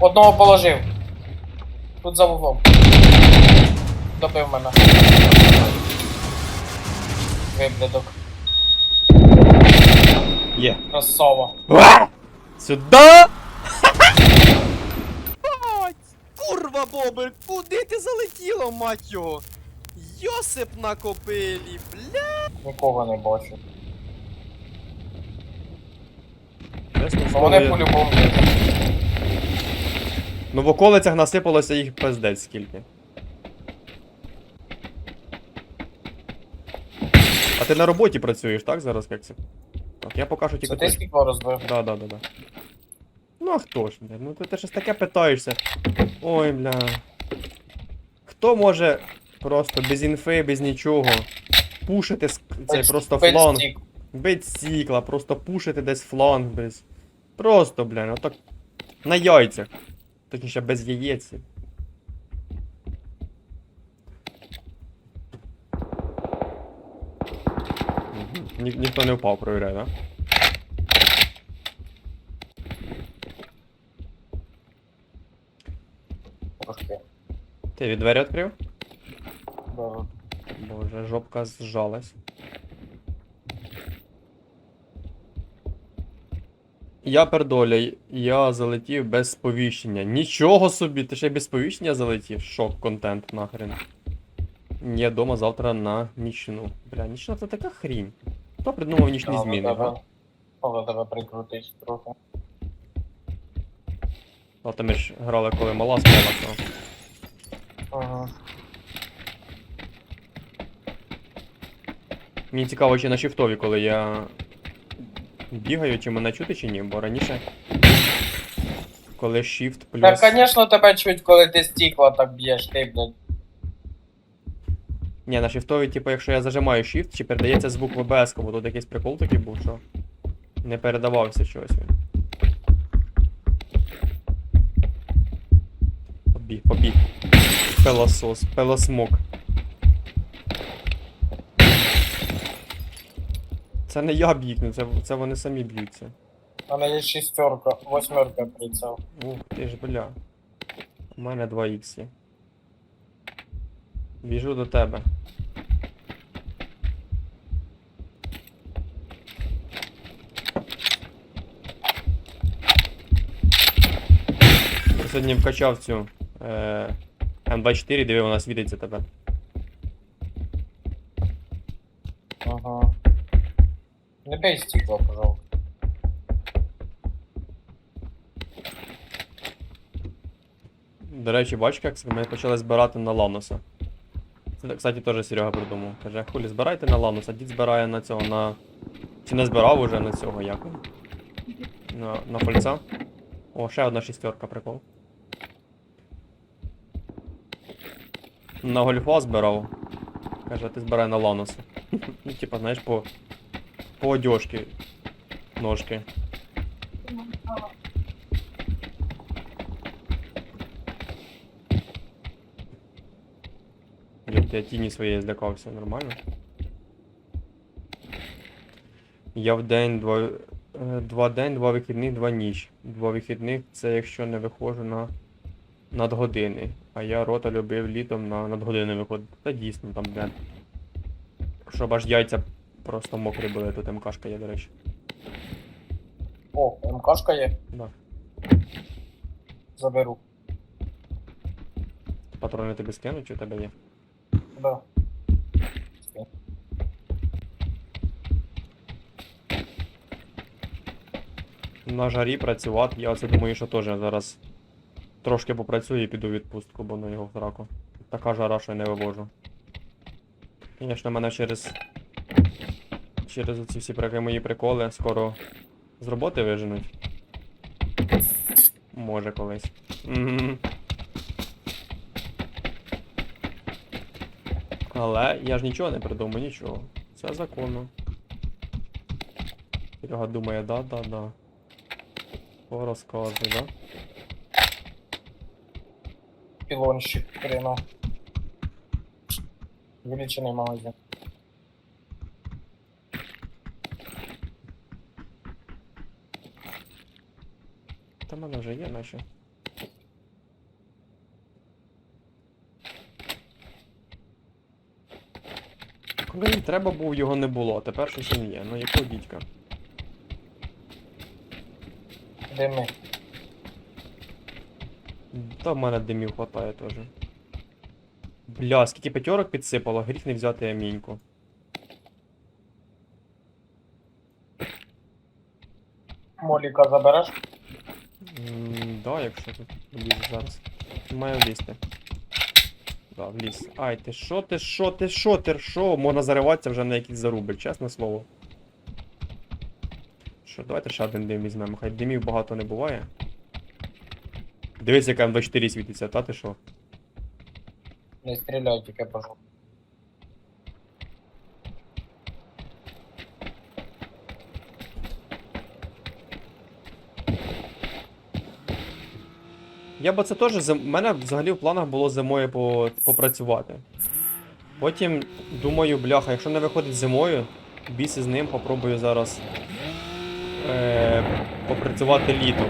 Одного положив. Тут за вуглом. Добив мене. Виблядок. Є. Красава. Сюда! Курва, Бобер, куди ти залетіло, мать його? Йосип на копилі, бля. Нікого не бачу. Чесно, вони по-любому. Ну в околицях насипалося їх пиздець скільки. А ти на роботі працюєш, так, зараз, Кексі? Так, я покажу тільки. Це ти скільки розбив? Да, да, да, да. Ну а хто ж, бля? Ну ти, ти щось таке питаєшся. Ой, бля. Хто може просто без інфи, без нічого пушити ск- цей просто фланг? Без сікла, просто пушити десь фланг без. Просто, бля, ну так. На яйцях. Точніше, без яєць. Ні, ніхто не впав, провіряй, да? Трошки. Ти від двері відкрив? Да. Боже, жопка зжалась. Я пердоля, я залетів без сповіщення. Нічого собі, ти ще без сповіщення залетів? Шок контент нахрен. Я дома завтра на нічну. Бля, нічна це така хрінь. Хто придумав нічні Треба зміни, га? Треба тебе прикрутити трохи. А то ми ж грали, коли мала спала, то. Ага. Мені цікаво, чи на шифтові, коли я бігаю, чи мене чути, чи ні, бо раніше. Коли shift плюс. Так, звісно, тебе чуть, коли ти стікла так б'єш, ти, блядь. Ні, на шифтові, типу, якщо я зажимаю shift, чи передається звук в ОБС, бо тут якийсь прикол такий був, що не передавався чогось він. Побіг, побіг. Пелосос, пелосмок. Це не я бігну, це, це вони самі б'ються. У мене є шістерка, восьмерка прицел. Ух ти ж, бля. У мене 2 х є. Біжу до тебе. Я сьогодні вкачав цю е, М24, диви, вона світиться тебе. Бей стікла, пожалуйста. До речі, бачиш, як ми почали збирати на Ланоса. Це, кстати, теж Серега придумав. Каже, хулі, збирайте на Ланоса, дід збирає на цього, на. Чи не збирав уже на цього, як? На, на фольця. О, ще одна шістерка, прикол. На гольфа збирав. Каже, ти збирай на Ланоса. ну, типа, знаєш, по. По одежки. Ножки. Ёпта, я тіні своєї злякався, нормально. Я в день, два, е, два день, два вихідних, два ніч. Два вихідних це якщо не виходжу на надгодини. А я рота любив літом на надгодини виходити. Та дійсно там, блядь. Щоб аж яйця просто мокрі були, тут МКшка є, до речі. О, МКшка є, Да. заберу. Патрони тобі скинуть, чи у тебе є? Да. На жарі працювати, я оце думаю, що теж зараз трошки попрацюю і піду в відпустку, бо на його в сраку. Така жара, що я не вивожу. Звісно, мене через. Через ці всі мої приколи скоро з роботи виженуть. Може колись. Але я ж нічого не придумав, нічого. Все законно. Серега думає, да, да, да. Порозказуй, да? Пілонщик, хрена. Вилічений магазин. Та в мене вже є, наче. Коли треба був, його не було, а тепер щось він є. Ну якого дідька? Дими. Та в мене димів хватає теж. Бля, скільки п'ятерок підсипало, гріх не взяти аміньку. Моліка забереш? Да, якщо тут влізу зараз. Маю влізти. Да, вліз. Ай, ти що, ти що, ти що, ти що? Можна зариватися вже на якісь заруби, чесне слово. Що, давайте ще один дим візьмемо. Хай димів багато не буває. Дивись, яка М24 світиться, та ти що? Не стріляй, тільки пожу. Я б це теж зим... У мене взагалі в планах було зимою по... попрацювати. Потім думаю, бляха, якщо не виходить зимою, біс із ним попробую зараз е... попрацювати літом.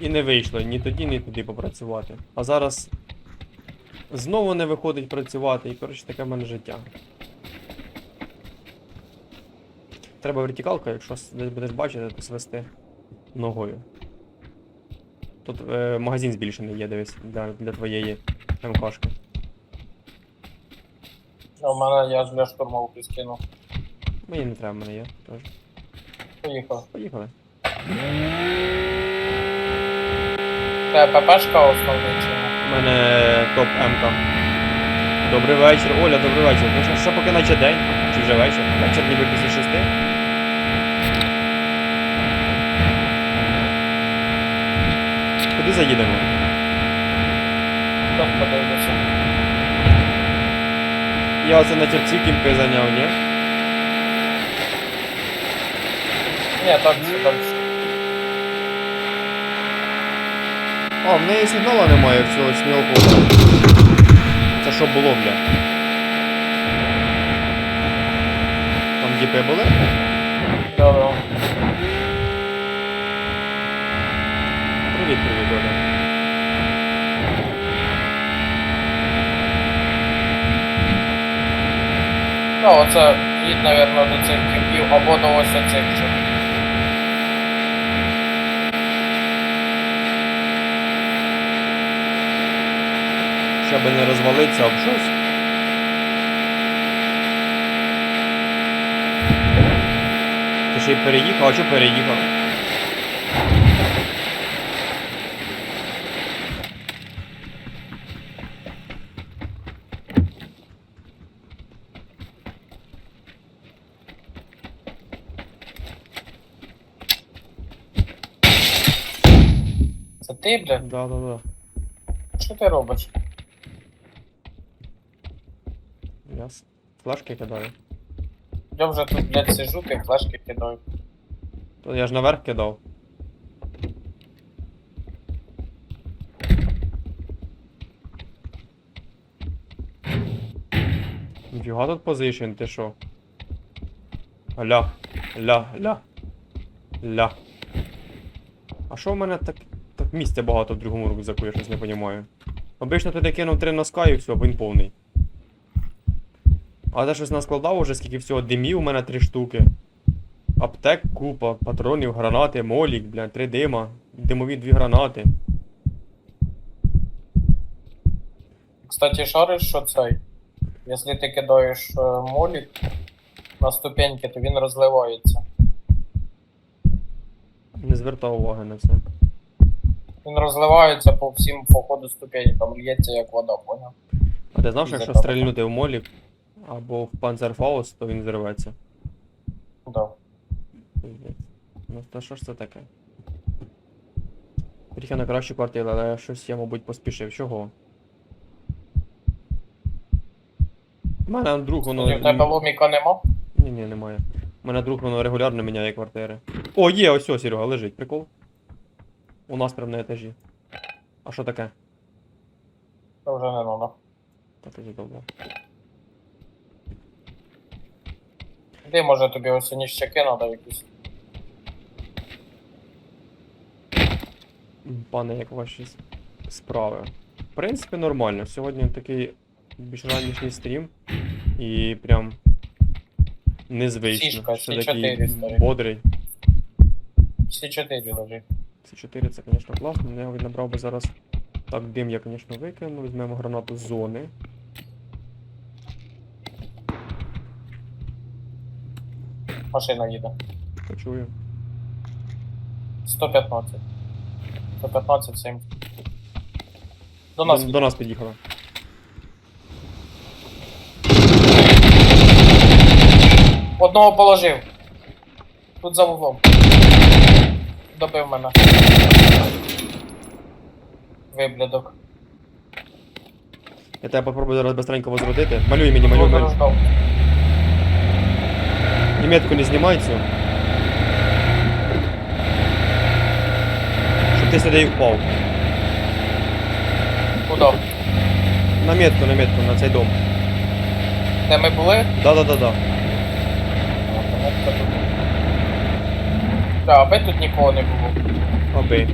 І не вийшло ні тоді, ні тоді попрацювати. А зараз знову не виходить працювати, і коротше таке в мене життя. Треба вертикалка, якщо десь будеш бачити, то свести ногою. Тут е, магазин збільшений є, дивись, для, для твоєї МКшки. А в мене я ж для штурмовки скину. Мені не треба, в мене є теж. Поїхав. Поїхали. Це ППшка чи ні? У мене топ МК. Добрий вечір, Оля, добрий вечір. Ну що, ще поки наче день, чи вже вечір? Вечір ніби після шести. Куди заїдемо? Хтось подивиться. Я оце на черці кімпи зайняв, ні? Ні, так все, так все. А, в неї сигналу немає всього смілку. Це що було, бля? Там діпи були? Добре. Привіт, привіт, Оля. Ну, оце їдь, мабуть, до цих кімпів або до ось оцих же. Щоб не розвалиться об щось. Ти ще й переїхав, а що переїхав? Ти, блядь? Да, да, да. Що ти робиш? Я с- флешки кидаю. Я вже тут, блядь, сижу, ти флешки кидаю. То я ж наверх кидав. Ніфіга тут позишн, ти шо? Ля, ля, ля. Ля. А що в мене так місця багато в другому рюкзаку, я щось не розумію. Обично туди кинув три носка і все, він повний. А я щось наскладав уже, скільки всього димів у мене три штуки. Аптек купа, патронів, гранати, молік, бля, три дима, димові дві гранати. Кстати, шариш, що цей? Якщо ти кидаєш е, молік на ступеньки, то він розливається. Не звертав уваги на це. Він розливається по всім по ходу ступенькам, лється як вода, поняв? А ти знав, що якщо стрельнути в молік або в панцерфаус, то він зривається? Да. Ну то що ж це таке? Приїхав на кращу квартиру, але щось я, мабуть, поспішив. Чого? У мене друг воно. Тоді в тебе ломіка нема? Ні, ні, немає. У мене друг воно регулярно міняє квартири. О, є, ось ось, Серега, лежить, прикол. У нас прям на етажі. А що таке? Це вже не надо. Та тоді добре. Де може тобі ось ніщаки надо якісь? Пане, як ваші справи? В принципі, нормально. Сьогодні такий більш ранішній стрім. І прям незвично. Сішка, що Сі4 такий старий. бодрий. Всі чотири лежить. Ці 4 це, звісно, класно. Я його набрав би зараз. Так, дим я, звісно, викину. Візьмемо гранату з зони. Машина їде. Почую. 115. 115, 7. До нас до, до нас під'їхала. Одного положив. Тут за вуглом. Добив мене. Виблядок. Я тебе попробую зараз быстренько возродити. Малюй мені, малюй, малюй. Розждав. І метку не знімай цю. Щоб ти сюди і впав. Куди? На метку, на метку, на цей дом. Де ми були? Да-да-да-да. А, ми тут. Так, аби тут нікого не було. Аби.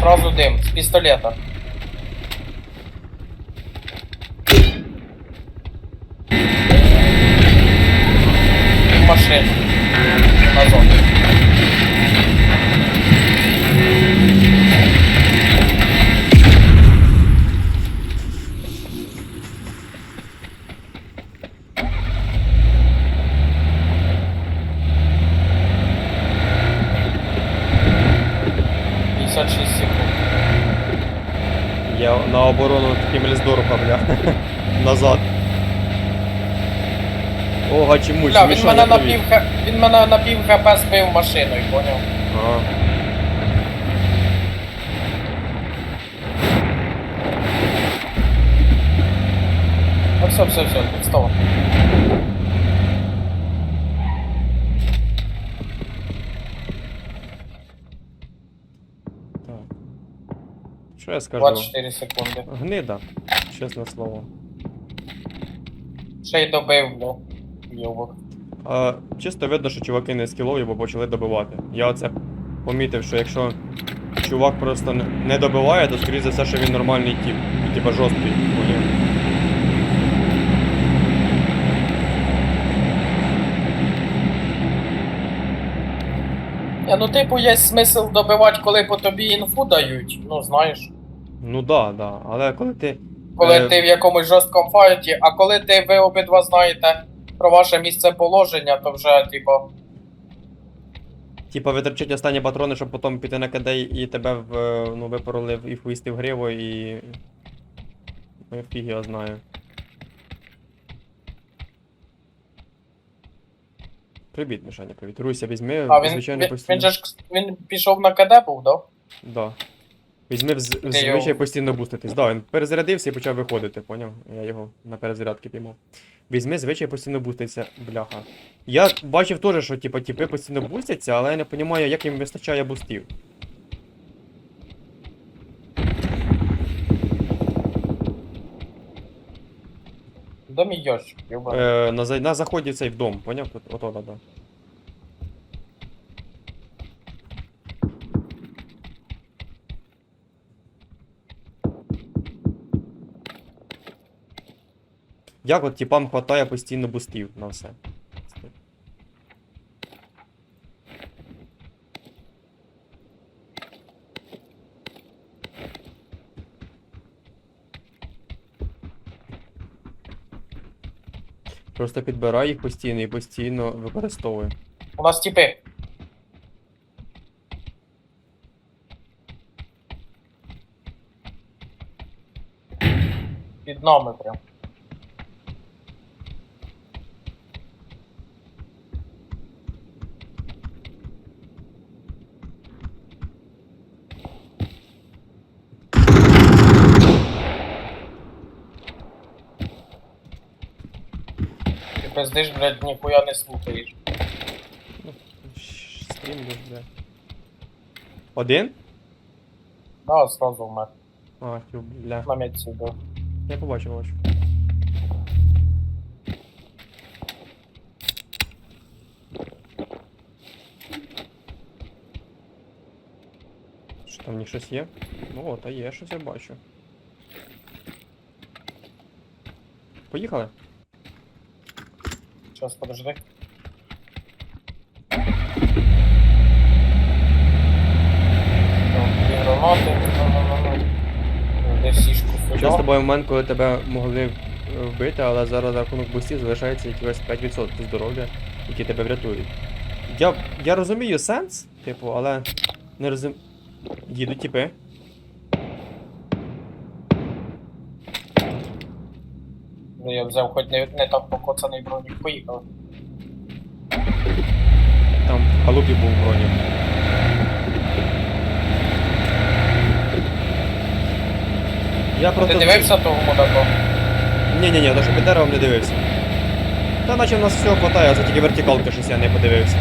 Сразу дим з пістолета. Машина. На на оборону таким ліздорфа, бля. Назад. О, гачимуч, Бля, він мене на пів х... він мене на пів хп збив машиною, поняв? Ага. Ну все, все, все, тут стало. Так. Що я скажу? 24 секунди. Гнида, чесне слово. Ще й добив, бля. Йовок. А, чисто видно, що чуваки не скілові, бо почали добивати. Я оце помітив, що якщо чувак просто не- не добиває, то скоріше за все, що він нормальний тип. І типа жорсткий. Поняв? Ну типу є смисл добивати, коли по тобі інфу дають. Ну знаєш. Ну да, да. Але коли ти. Коли Е. ти в якомусь жорсткому файті, а коли ти ви обидва знаєте про ваше місце положення, то вже, типу, Типа витрачать останні патрони, щоб потім піти на КД і тебе в, е, ну, випороли і ввести в гриву і. Ну, фіг я знаю. Привіт, Мішаня, привіт. Руся, візьми, а він, звичайно, він, постійно. він же ж він пішов на КД був, да? Да. Візьми в, звичай постійно буститись. Да, він перезарядився і почав виходити, поняв? Я його на перезарядки піймав. Візьми звичай постійно буститься, бляха. Я бачив теж, що типа тіпи постійно бустяться, але я не розумію, як їм вистачає бустів. Мій йощик, юба? Е, на, за- на заході цей в дом, поняв? Тут, ото, да, да. Як от типам хватає постійно бустів на все? Просто підбирай їх постійно і постійно використовуй. У нас тіпи. Під нами прям. Ти пиздиш, блядь, ніхуя не слухаєш. Щ- Стрім десь, бля. Один? Да, сразу вмер. А, тю, бля. На місці був. Я побачив, бачу. Що там в них щось є? Ну, от, а є щось я бачу. Поїхали? Сейчас, подожди. Гранати. Зараз з тобою момент, коли тебе могли е, вбити, але зараз за рахунок бустів залишається якихось 5% здоров'я, які тебе врятують. Я, я розумію сенс, типу, але не розумію. Їдуть тіпи. Ну, Я взяв хоч не, не так покоцаний бронік. Поїхали. Там в халупі був бронік. Я Ти просто. дивився того мудака? Ні, ні, ні, то що під деревом не дивився. Та наче в нас всього хватає, а це тільки вертикалки щось я не подивився.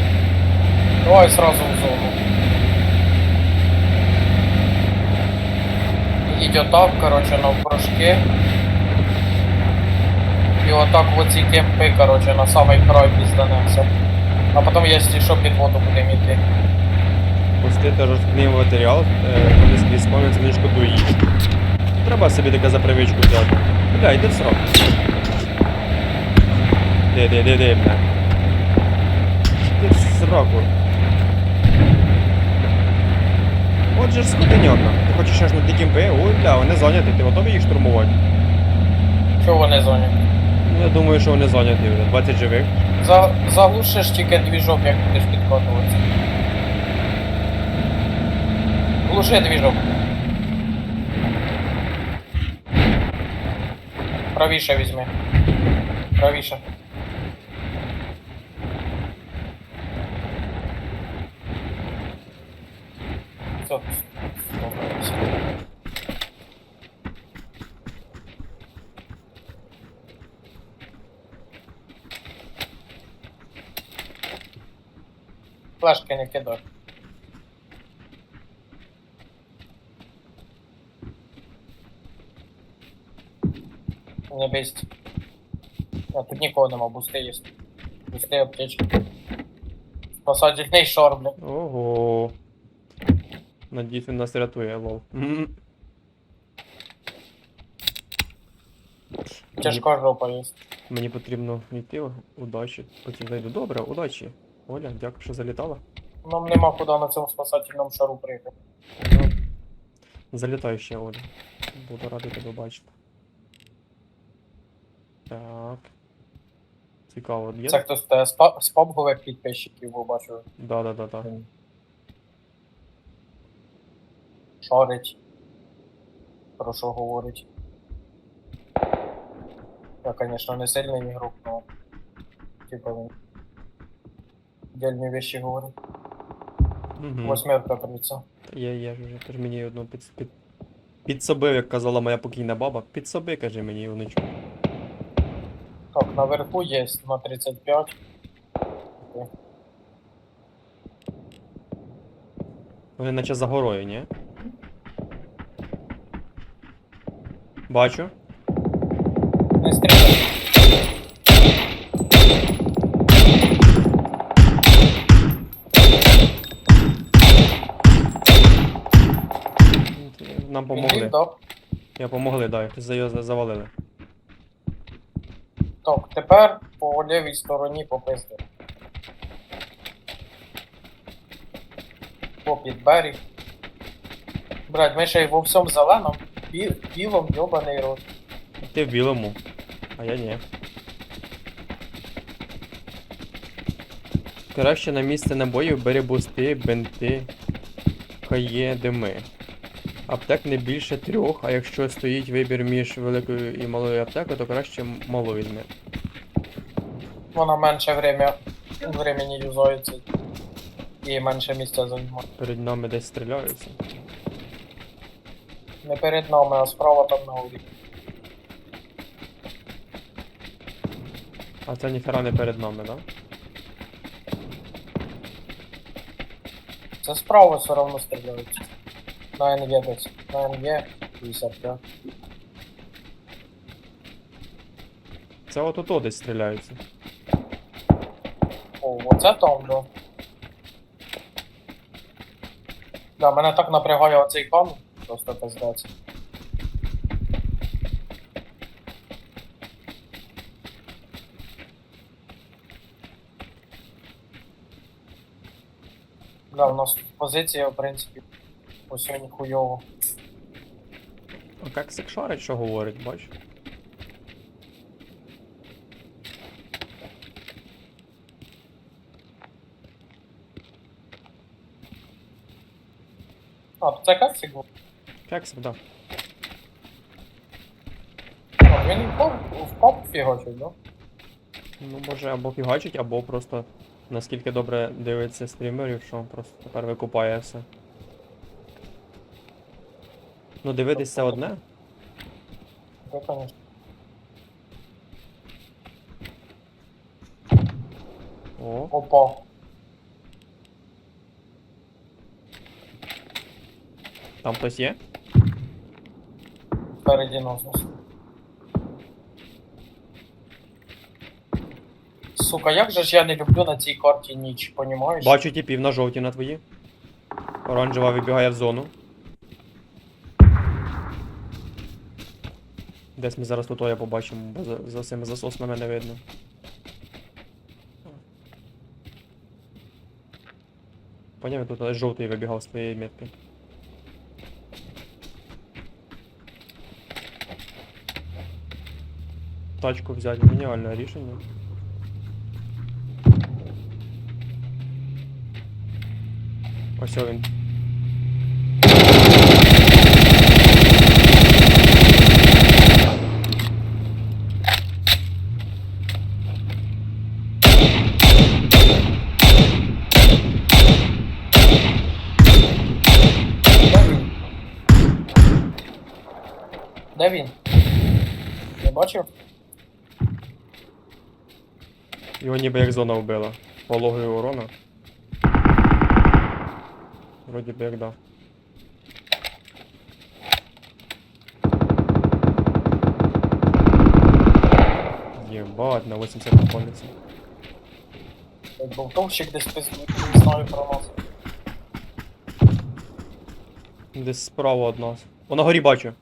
Давай сразу в зону. Їдь отак, короче, навпрошки. І отак в оці кемпи, короче, на самий край пізданемся. А потім, якщо що, під воду будемо йти. Пустити жорсткий матеріал, е, вони скрізь спавняться, не шкодує. Треба собі таке за привичку взяти. Бля, йди в срок. Де, де, де, де, бля. Ти в сраку. Отже ж скотиньока. Ти хочеш аж на ті кімпи? Ой, бля, вони зайняті, ти готовий їх штурмувати? Чого вони зоні? Ну, я думаю, що вони зайняті вже. 20 живих. За, заглушиш тільки двіжок, як будеш підкотуватися. Глуши двіжок. Правіше візьми. Правіше. Флешки не кидай. Не бейст. А тут нікого нема, бусти є. Бусти аптечки. Спасательний шор, бля. Ого. Надіюсь, він нас рятує, лол. М. Тяжка жопа є. Мені потрібно йти. Удачі. Потім зайду. Добре, удачі. Оля, дякую, що залітала. Нам нема куди на цьому спасательному шару приїхати. Ну, залітай ще, Оля. Буду радий тебе бачити. Так. Цікаво, є? Це хтось те з па- пабгових підписчиків, бо бачу. Да, да, да, да. Шарить. Про що говорить. Я, конечно, не сильний ігрок, но типа він. Дельні вещи говорить. Угу. Восьмерка тридцять. Є, є ж вже. Тож мені одну під, під, підсобив, як казала моя покійна баба. Підсоби, каже мені внучку. Так, наверху є на 35. Вони наче за горою, ні? Бачу. Нам помогли. так? Я помогли, дай. За його завалили. Так, тепер по лівій стороні попизди. По під берег. Блять, ми ще й во всьому зеленому. Бі- білом йобаний рот. Ти в білому, а я ні. Краще на місце набоїв бери бусти, бенти, кає, дими. Аптек не більше трьох, а якщо стоїть вибір між великою і малою аптекою, то краще м- малу візьми. Вона менше время, времени юзається. І менше місця займає. Перед нами десь стріляються. Не перед нами, а справа там на горі. А це ніхера не перед нами, да? Це справа все одно стріляються. На НГ дать. На НГ 52. Це от ото десь стріляються. О, оце там, да. Да, мене так напрягає оцей пан, просто пиздець. Да, у нас позиція, в принципі, по сьогодні хуйово. А як секшарить, що говорить, бач? А, це кексик був? Кексик, да. А, Він впав, впав фігочить, да? Ну, може або фігачить, або просто наскільки добре дивиться стрімерів, що просто тепер викупає все. Ну, дивитись це одне. Конечно. О, Опа. там хтось є? Впереді нас. Сука, як же ж я не люблю на цій карті ніч, понімаєш? Бачу тіпів на жовті на твої. Оранжева вибігає в зону. Десь ми зараз тут я побачимо, бо за, за цими засоснами не видно. Поняв, тут жовтий вибігав з твоєї метки. Тачку взяти геніальне рішення. Ось він. Де він? Не бачив? Його ніби як зона вбила. Пологою урона. Вроді би як да. Єбать, на 80 знаходиться. Як болтовщик десь знаю про нас. Десь справа від нас. О, на горі бачу.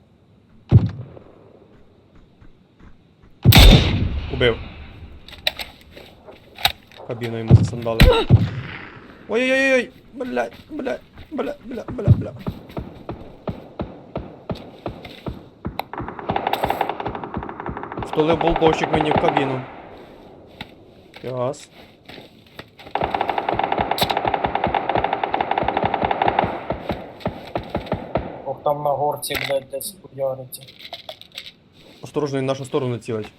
Убив. Кабіну йому засандали. Ой-ой-ой! Блядь, блядь, бля, бля, бля, бля. Втулив болтовщик мені в кабіну. Яс. Ох, там на горці, блядь, десь хуяриться. Осторожно, він в нашу сторону цілить.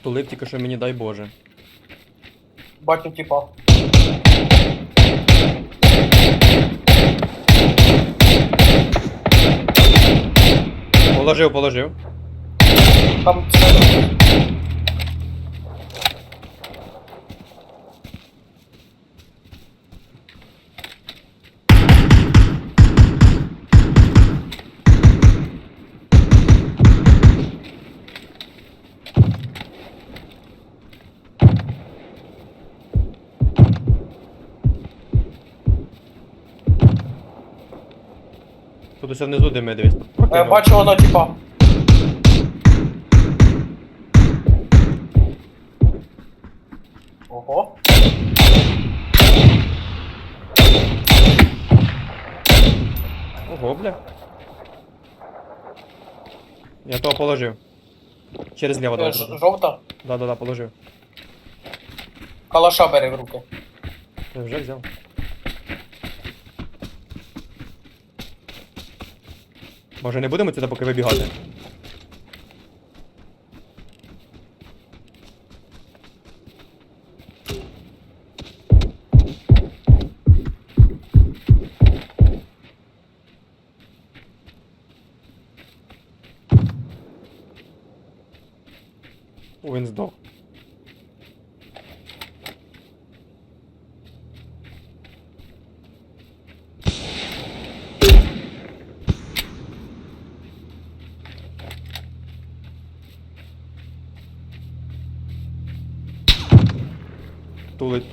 Втулив тільки що мені дай Боже. Бачу, типа. Положив, положив. Там Тут усе внизу диме, дивись. Е, Прокинув. бачу воно, типа. Ого. Ого, бля. Я того положив. Через ліво Е, давай. ж- Жовта. Да-да-да, положив. Калаша бери в руки. Я вже взяв. Може не будемо сюди поки вибігати?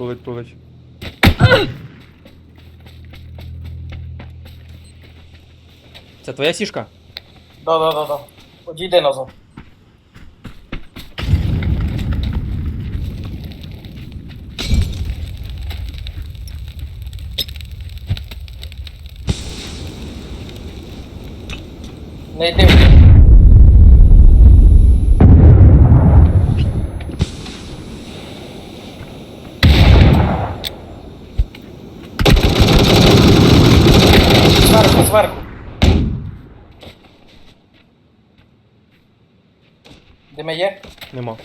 тулить, тулить. Це твоя сішка? Да, да, да, да. Одійди назад. Не йди. Нема.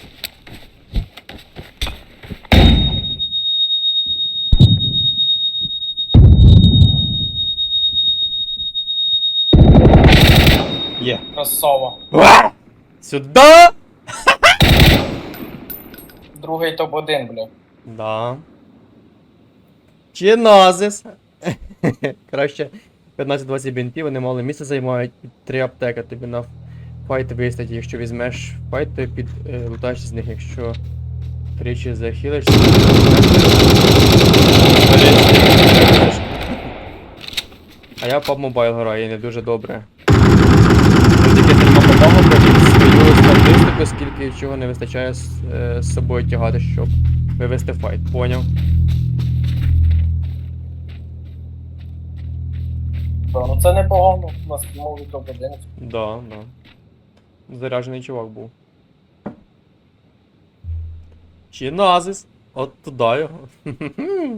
Є. Красава. Сюда! Другий топ-1, бля. Да. Чиназис. Краще 15-20 бінтів, вони мало місця займають, під 3 аптека тобі на файт вистачить, якщо візьмеш файт, то під е, лутаєш з них, якщо тричі захилишся. А я PUBG Mobile граю і не дуже добре. Тільки треба побагати свою статистику, скільки чого не вистачає з, е, з собою тягати, щоб вивести файт. Поняв? Ну це непогано. У нас можуть топ-1. Да, да. Заряджений чувак був. Чи назис? От туди його.